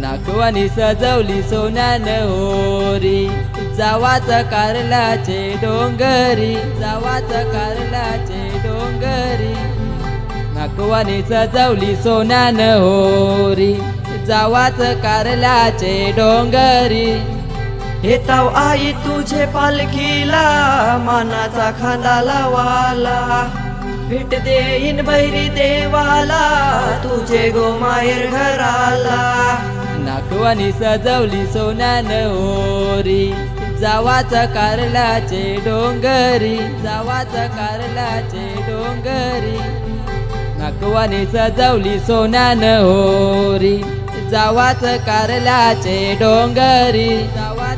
नागवानी सजवली सोन्यान होरी. जावाच कारलाचे डोंगरी जावाच कारलाचे डोंगरी. नागवानी सजवली सोन्यान होरी. जावाच कारलाचे डोंगरी. येताव आई तुझे पालखीला मानाचा खांदा लावाला. भेट देईन बहिरी देवाला तुझे गोमायर घराला. आठवणी सजवली सोन्यानं होरी जावाच कारलाचे डोंगरी जावाच कारलाचे डोंगरी. नागवानी सजवली सोनान होरी जावाच कारलाचे डोंगरी जावा